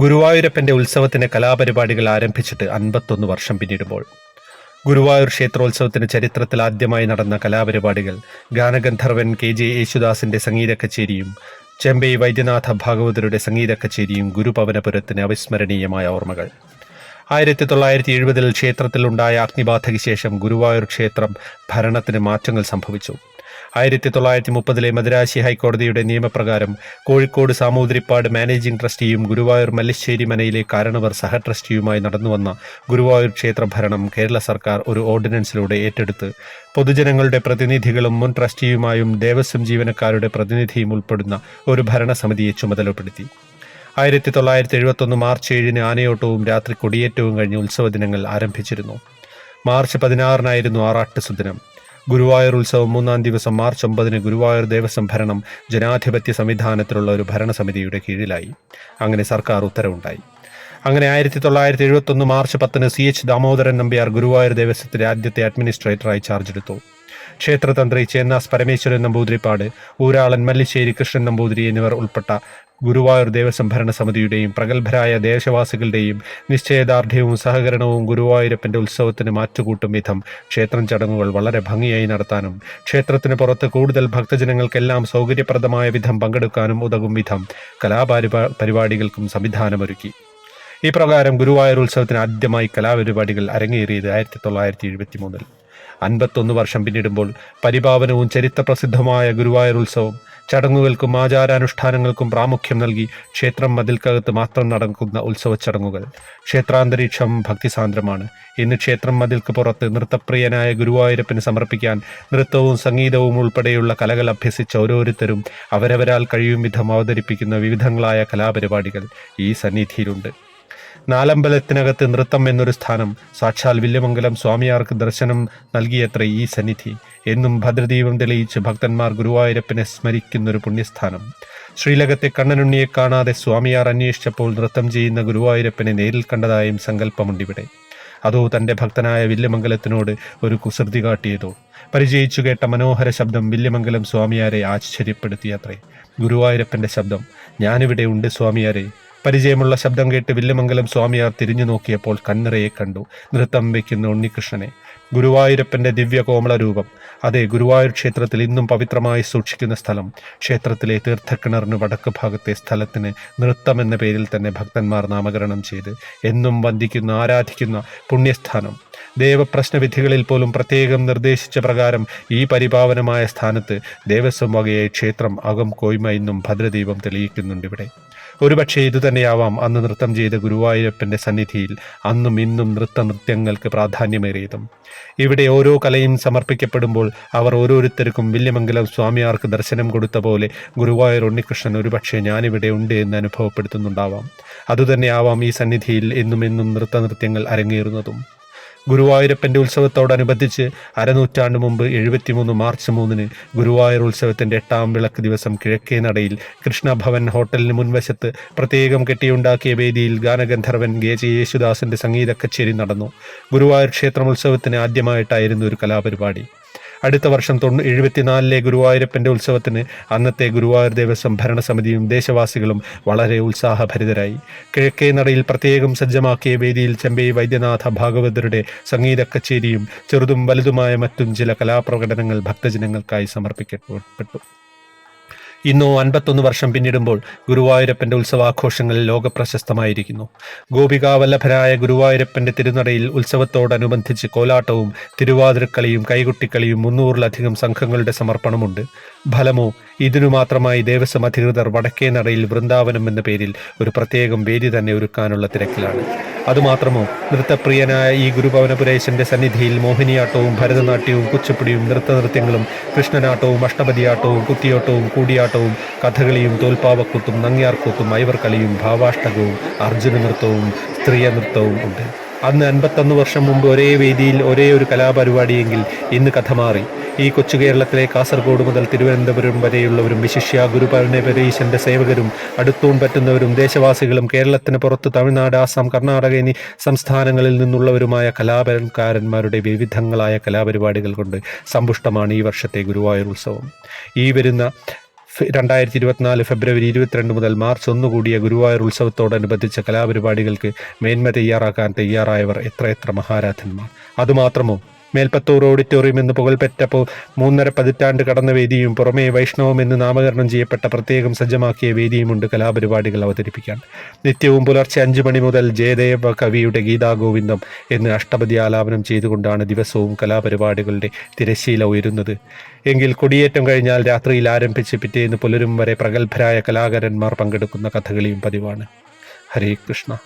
ഗുരുവായൂരപ്പന്റെ ഉത്സവത്തിന്റെ കലാപരിപാടികൾ ആരംഭിച്ചിട്ട് അൻപത്തൊന്ന് വർഷം പിന്നിടുമ്പോൾ. ഗുരുവായൂർ ക്ഷേത്രോത്സവത്തിന്റെ ചരിത്രത്തിൽ ആദ്യമായി നടന്ന കലാപരിപാടികൾ ഗാനഗന്ധർവൻ കെ ജെ യേശുദാസിന്റെ സംഗീത കച്ചേരിയും ചെമ്പൈ വൈദ്യനാഥ ഭാഗവതരുടെ സംഗീത കച്ചേരിയും ഗുരുഭവനപുരത്തിന് അവിസ്മരണീയമായ ഓർമ്മകൾ. ആയിരത്തി തൊള്ളായിരത്തി എഴുപതിൽ ക്ഷേത്രത്തിലുണ്ടായ അഗ്നിബാധയ്ക്ക് ശേഷം ഗുരുവായൂർ ക്ഷേത്രം ഭരണത്തിന് മാറ്റങ്ങൾ സംഭവിച്ചു. ആയിരത്തി തൊള്ളായിരത്തി മുപ്പതിലെ മദ്രാശി ഹൈക്കോടതിയുടെ നിയമപ്രകാരം കോഴിക്കോട് സാമൂതിരിപ്പാട് മാനേജിംഗ് ട്രസ്റ്റിയും ഗുരുവായൂർ മല്ലശ്ശേരി മനയിലെ കാരണവർ സഹ ട്രസ്റ്റിയുമായി നടന്നുവന്ന ഗുരുവായൂർ ക്ഷേത്ര ഭരണം കേരള സർക്കാർ ഒരു ഓർഡിനൻസിലൂടെ ഏറ്റെടുത്ത്. പൊതുജനങ്ങളുടെ പ്രതിനിധികളും മുൻ ട്രസ്റ്റിയുമായും ദേവസ്വം ജീവനക്കാരുടെ പ്രതിനിധിയും ഉൾപ്പെടുന്ന ഒരു ഭരണസമിതിയെ ചുമതലപ്പെടുത്തി. ആയിരത്തി തൊള്ളായിരത്തി എഴുപത്തൊന്ന് മാർച്ച് ഏഴിന് ആനയോട്ടവും രാത്രി കൊടിയേറ്റവും കഴിഞ്ഞ് ഉത്സവ ദിനങ്ങൾ ആരംഭിച്ചിരുന്നു. മാർച്ച് പതിനാറിനായിരുന്നു ആറാട്ട് സുദിനം. ഗുരുവായൂർ ഉത്സവം മൂന്നാം ദിവസം മാർച്ച് ഒമ്പതിന് ഗുരുവായൂർ ദേവസ്വം ഭരണം ജനാധിപത്യ സംവിധാനത്തിലുള്ള ഒരു ഭരണസമിതിയുടെ കീഴിലായി. അങ്ങനെ സർക്കാർ ഉത്തരവുണ്ടായി. അങ്ങനെ ആയിരത്തി തൊള്ളായിരത്തി എഴുപത്തൊന്ന് മാർച്ച് പത്തിന് സി എച്ച് ദാമോദരൻ നമ്പ്യാർ ഗുരുവായൂർ ദേവസ്വത്തിലെ ആദ്യത്തെ അഡ്മിനിസ്ട്രേറ്ററായി ചാർജ് എടുത്തു. ക്ഷേത്രതന്ത്രി ചേന്നാസ് പരമേശ്വരൻ നമ്പൂതിരിപ്പാട് ഊരാളൻ മല്ലിശ്ശേരി കൃഷ്ണൻ നമ്പൂതിരി എന്നിവർ ഉൾപ്പെട്ട ഗുരുവായൂർ ദേവസ്വം ഭരണസമിതിയുടെയും പ്രഗത്ഭരായ ദേശവാസികളുടെയും നിശ്ചയദാർഢ്യവും സഹകരണവും ഗുരുവായൂരപ്പന്റെ ഉത്സവത്തിന് മാറ്റുകൂട്ടും വിധം ക്ഷേത്രം ചടങ്ങുകൾ വളരെ ഭംഗിയായി നടത്താനും ക്ഷേത്രത്തിന് പുറത്ത് കൂടുതൽ ഭക്തജനങ്ങൾക്കെല്ലാം സൗകര്യപ്രദമായ വിധം പങ്കെടുക്കാനും ഉതകും വിധം കലാപരിപാ സംവിധാനമൊരുക്കി. ഈ പ്രകാരം ഗുരുവായൂർ ഉത്സവത്തിന് ആദ്യമായി കലാപരിപാടികൾ അരങ്ങേറിയത് ആയിരത്തി തൊള്ളായിരത്തി എഴുപത്തി മൂന്നിൽ അൻപത്തൊന്ന് വർഷം പിന്നിടുമ്പോൾ പരിപാവനവും ചരിത്രപ്രസിദ്ധമായ ഗുരുവായൂർ ഉത്സവം ചടങ്ങുകൾക്കും ആചാരാനുഷ്ഠാനങ്ങൾക്കും പ്രാമുഖ്യം നൽകി ക്ഷേത്രം മതിൽക്കകത്ത് മാത്രം നടക്കുന്ന ഉത്സവ ചടങ്ങുകൾ ക്ഷേത്രാന്തരീക്ഷം ഭക്തിസാന്ദ്രമാണ്. ഇന്ന് ക്ഷേത്രം മതിൽക്ക് പുറത്ത് നൃത്തപ്രിയനായ ഗുരുവായൂരപ്പന് സമർപ്പിക്കാൻ നൃത്തവും സംഗീതവും ഉൾപ്പെടെയുള്ള കലകൾ അഭ്യസിച്ച ഓരോരുത്തരും അവരവരാൽ കഴിയും വിധം അവതരിപ്പിക്കുന്ന വിവിധങ്ങളായ കലാപരിപാടികൾ ഈ സന്നിധിയിലുണ്ട്. നാലമ്പലത്തിനകത്ത് നൃത്തം എന്നൊരു സ്ഥാനം. സാക്ഷാൽ വില്യമംഗലം സ്വാമിയാർക്ക് ദർശനം നൽകിയത്ര ഈ സന്നിധി. എന്നും ഭദ്രദീപം തെളിയിച്ച് ഭക്തന്മാർ ഗുരുവായൂരപ്പനെ സ്മരിക്കുന്നൊരു പുണ്യസ്ഥാനം. ശ്രീലകത്തെ കണ്ണനുണ്ണിയെ കാണാതെ സ്വാമിയാർ അന്വേഷിച്ചപ്പോൾ നൃത്തം ചെയ്യുന്ന ഗുരുവായൂരപ്പനെ നേരിൽ കണ്ടതായും സങ്കല്പമുണ്ടിവിടെ. അതോ തന്റെ ഭക്തനായ വില്യമംഗലത്തിനോട് ഒരു കുസൃതി കാട്ടിയതോ? പരിചയിച്ചു കേട്ട മനോഹര ശബ്ദം വില്യമംഗലം സ്വാമിയാരെ ആശ്ചര്യപ്പെടുത്തിയത്രേ. ഗുരുവായൂരപ്പന്റെ ശബ്ദം ഞാനിവിടെ ഉണ്ട് സ്വാമിയാരെ. പരിചയമുള്ള ശബ്ദം കേട്ട് വില്യമംഗലം സ്വാമിയാർ തിരിഞ്ഞു നോക്കിയപ്പോൾ കന്നറയെ കണ്ടു. നൃത്തം വയ്ക്കുന്ന ഉണ്ണികൃഷ്ണനെ. ഗുരുവായൂരപ്പന്റെ ദിവ്യ കോമള രൂപം. അതെ ഗുരുവായൂർ ക്ഷേത്രത്തിൽ ഇന്നും പവിത്രമായി സൂക്ഷിക്കുന്ന സ്ഥലം. ക്ഷേത്രത്തിലെ തീർത്ഥക്കിണറിന് വടക്ക് ഭാഗത്തെ സ്ഥലത്തിന് നൃത്തം എന്ന പേരിൽ തന്നെ ഭക്തന്മാർ നാമകരണം ചെയ്ത് എന്നും വന്ദിക്കുന്ന ആരാധിക്കുന്ന പുണ്യസ്ഥാനം. ദേവപ്രശ്നവിധികളിൽ പോലും പ്രത്യേകം നിർദ്ദേശിച്ച പ്രകാരം ഈ പരിപാവനമായ സ്ഥാനത്ത് ദേവസ്വം വകയെ ക്ഷേത്രം അകം കോയ്മ ഇന്നും ഭദ്രദീപം തെളിയിക്കുന്നുണ്ട് ഇവിടെ. ഒരുപക്ഷെ ഇതുതന്നെയാവാം അന്ന് നൃത്തം ചെയ്ത ഗുരുവായൂരപ്പന്റെ സന്നിധിയിൽ അന്നും ഇന്നും നൃത്ത നൃത്യങ്ങൾക്ക് പ്രാധാന്യമേറിയതും. ഇവിടെ ഓരോ കലയും സമർപ്പിക്കപ്പെടുമ്പോൾ അവർ ഓരോരുത്തർക്കും വില്യമംഗലം സ്വാമിയാർക്ക് ദർശനം കൊടുത്ത പോലെ ഗുരുവായൂർ ഉണ്ണികൃഷ്ണൻ ഒരുപക്ഷെ ഞാനിവിടെ ഉണ്ട് എന്ന് അനുഭവപ്പെടുത്തുന്നുണ്ടാവാം. അതുതന്നെയാവാം ഈ സന്നിധിയിൽ എന്നും എന്നും നൃത്തനൃത്യങ്ങൾ അരങ്ങേറുന്നതും. ഗുരുവായൂരപ്പന്റെ ഉത്സവത്തോടനുബന്ധിച്ച് അരനൂറ്റാണ്ട് മുമ്പ് എഴുപത്തിമൂന്ന് മാർച്ച് മൂന്നിന് ഗുരുവായൂർ ഉത്സവത്തിന്റെ എട്ടാം വിളക്ക് ദിവസം കിഴക്കേ നടയിൽ കൃഷ്ണഭവൻ ഹോട്ടലിന് മുൻവശത്ത് പ്രത്യേകം കെട്ടിയുണ്ടാക്കിയ വേദിയിൽ ഗാനഗന്ധർവൻ ഗേ ജെ യേശുദാസിന്റെ സംഗീത കച്ചേരി നടന്നു. ഗുരുവായൂർ ക്ഷേത്രോത്സവത്തിന് ആദ്യമായിട്ടായിരുന്നു ഒരു കലാപരിപാടി. അടുത്ത വർഷം തൊണ്ണൂ എഴുപത്തിനാലിലെ ഗുരുവായൂരപ്പന്റെ ഉത്സവത്തിന് അന്നത്തെ ഗുരുവായൂർ ദേവസ്വം ഭരണസമിതിയും ദേശവാസികളും വളരെ ഉത്സാഹഭരിതരായി. കിഴക്കേ നടയിൽ പ്രത്യേകം സജ്ജമാക്കിയ വേദിയിൽ ചെമ്പൈ വൈദ്യനാഥ ഭാഗവതരുടെ സംഗീത കച്ചേരിയും ചെറുതും വലുതുമായ മറ്റും ചില കലാപ്രകടനങ്ങൾ ഭക്തജനങ്ങൾക്കായി സമർപ്പിക്കപ്പെട്ടു. ഇന്നോ അൻപത്തൊന്ന് വർഷം പിന്നിടുമ്പോൾ ഗുരുവായൂരപ്പന്റെ ഉത്സവാഘോഷങ്ങൾ ലോകപ്രശസ്തമായിരിക്കുന്നു. ഗോപികാവല്ലഭനായ ഗുരുവായൂരപ്പന്റെ തിരുനടയിൽ ഉത്സവത്തോടനുബന്ധിച്ച് കോലാട്ടവും തിരുവാതിരക്കളിയും കൈകൊട്ടിക്കളിയും മുന്നൂറിലധികം സംഘങ്ങളുടെ സമർപ്പണമുണ്ട്. ഫലമോ? ഇതിനു മാത്രമായി ദേവസ്വം അധികൃതർ വടക്കേ നടയിൽ വൃന്ദാവനം എന്ന പേരിൽ ഒരു പ്രത്യേകം വേദി തന്നെ ഒരുക്കാനുള്ള തിരക്കിലാണ്. അതുമാത്രമോ നൃത്തപ്രിയനായ ഈ ഗുരുഭവനപുരേശന്റെ സന്നിധിയിൽ മോഹിനിയാട്ടവും ഭരതനാട്യവും കുച്ചിപ്പുടിയും നൃത്തനൃത്യങ്ങളും കൃഷ്ണനാട്ടവും അഷ്ടപതിയാട്ടവും കുത്തിയോട്ടവും കൂടിയാട്ടവും കഥകളിയും തോൽപ്പാവക്കൂത്തും നങ്ങ്യാർക്കൂത്തും ഐവർക്കളിയും ഭാവാഷ്ടകവും അർജുന നൃത്തവും സ്ത്രീയ നൃത്തവും ഉണ്ട്. അന്ന് അൻപത്തൊന്ന് വർഷം മുമ്പ് ഒരേ വേദിയിൽ ഒരേ ഒരു കലാപരിപാടിയെങ്കിൽ ഇന്ന് കഥ മാറി. ഈ കൊച്ചു കേരളത്തിലെ കാസർഗോഡ് മുതൽ തിരുവനന്തപുരം വരെയുള്ളവരും വിശിഷ്യ ഗുരുപരമേശ്വരീശന്റെ സേവകരും അടുത്തൂൺ പറ്റുന്നവരും ദേശവാസികളും കേരളത്തിന് പുറത്ത് തമിഴ്നാട് ആസാം കർണാടക എന്നീ സംസ്ഥാനങ്ങളിൽ നിന്നുള്ളവരുമായ കലാപരക്കാരന്മാരുടെ വിവിധങ്ങളായ കലാപരിപാടികൾ കൊണ്ട് സമ്പുഷ്ടമാണ് ഈ വർഷത്തെ ഗുരുവായൂർ ഉത്സവം. ഈ വരുന്ന രണ്ടായിരത്തി ഇരുപത്തിനാല് ഫെബ്രുവരി ഇരുപത്തിരണ്ട് മുതൽ മാർച്ച് ഒന്ന് കൂടിയ ഗുരുവായൂർ ഉത്സവത്തോടനുബന്ധിച്ച കലാപരിപാടികൾക്ക് മേന്മ തയ്യാറാക്കാൻ തയ്യാറായവർ എത്രയെത്ര മഹാരാധന്മാർ. അതുമാത്രമോ മേൽപ്പത്തൂർ ഓഡിറ്റോറിയം എന്ന് പുകൾപെറ്റ മൂന്നര പതിറ്റാണ്ട് കടന്ന വേദിയും പുറമേ വൈഷ്ണവം എന്ന് നാമകരണം ചെയ്യപ്പെട്ട പ്രത്യേകം സജ്ജമാക്കിയ വേദിയുമുണ്ട് കലാപരിപാടികൾ അവതരിപ്പിക്കാൻ. നിത്യവും പുലർച്ചെ അഞ്ചു മണി മുതൽ ജയദേവ കവിയുടെ ഗീതാഗോവിന്ദം എന്ന് അഷ്ടപതി ആലാപനം ചെയ്തുകൊണ്ടാണ് ദിവസവും കലാപരിപാടികളുടെ തിരശ്ശീല ഉയരുന്നത്. എങ്കിൽ കൊടിയേറ്റം കഴിഞ്ഞാൽ രാത്രിയിൽ ആരംഭിച്ച് പിറ്റേന്ന് പുലരും വരെ പ്രഗത്ഭരായ കലാകാരന്മാർ പങ്കെടുക്കുന്ന കഥകളിയും പതിവാണ്. ഹരേ കൃഷ്ണ.